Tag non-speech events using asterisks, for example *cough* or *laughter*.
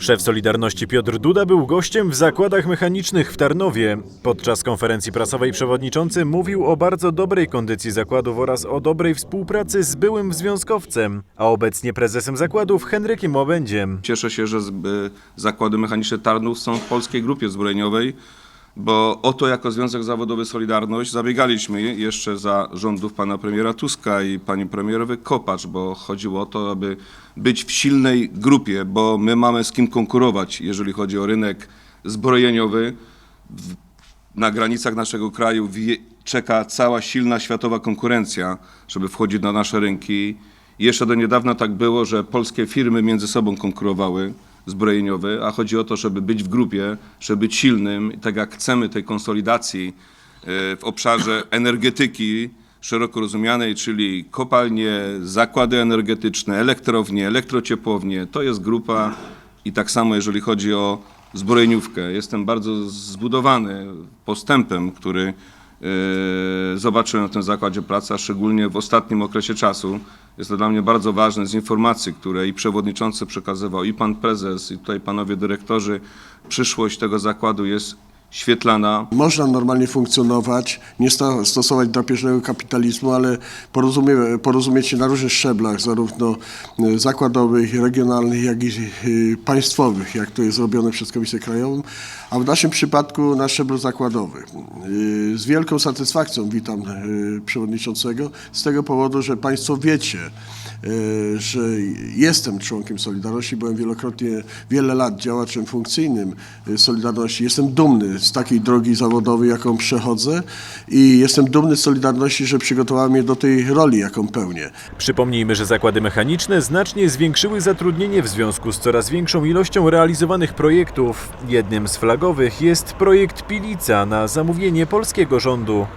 Szef Solidarności Piotr Duda był gościem w zakładach mechanicznych w Tarnowie. Podczas konferencji prasowej przewodniczący mówił o bardzo dobrej kondycji zakładów oraz o dobrej współpracy z byłym związkowcem, a obecnie prezesem zakładów Henrykiem Łabędziem. Cieszę się, że zakłady mechaniczne Tarnów są w polskiej grupie zbrojeniowej, bo o to jako Związek Zawodowy Solidarność zabiegaliśmy jeszcze za rządów pana premiera Tuska i pani premierowy Kopacz, bo chodziło o to, aby być w silnej grupie, bo my mamy z kim konkurować, jeżeli chodzi o rynek zbrojeniowy. Na granicach naszego kraju czeka cała silna światowa konkurencja, żeby wchodzić na nasze rynki. Jeszcze do niedawna tak było, że polskie firmy między sobą konkurowały zbrojeniowe, a chodzi o to, żeby być w grupie, żeby być silnym. Tak jak chcemy tej konsolidacji e, w obszarze *coughs* energetyki szeroko rozumianej, czyli kopalnie, zakłady energetyczne, elektrownie, elektrociepłownie, to jest grupa i tak samo jeżeli chodzi o zbrojeniówkę. Jestem bardzo zbudowany postępem, który zobaczyłem w tym zakładzie pracy, a szczególnie w ostatnim okresie czasu. Jest to dla mnie bardzo ważne z informacji, które i przewodniczący przekazywał, i pan prezes, i tutaj panowie dyrektorzy. Przyszłość tego zakładu jest świetlana. Można normalnie funkcjonować, nie sto- stosować drapieżnego kapitalizmu, ale porozumie, porozumieć się na różnych szczeblach, zarówno y, zakładowych, regionalnych, jak i y, państwowych, jak to jest robione przez Komisję Krajową, a w naszym przypadku na szczeblu zakładowym. Y, Z wielką satysfakcją witam przewodniczącego z tego powodu, że Państwo wiecie, że jestem członkiem Solidarności, byłem wielokrotnie, wiele lat działaczem funkcyjnym Solidarności. Jestem dumny z takiej drogi zawodowej, jaką przechodzę i jestem dumny z Solidarności, że przygotowała mnie do tej roli, jaką pełnię. Przypomnijmy, że zakłady mechaniczne znacznie zwiększyły zatrudnienie w związku z coraz większą ilością realizowanych projektów. Jednym z flagowych jest projekt Pilica na zamówienie polskiego rządu.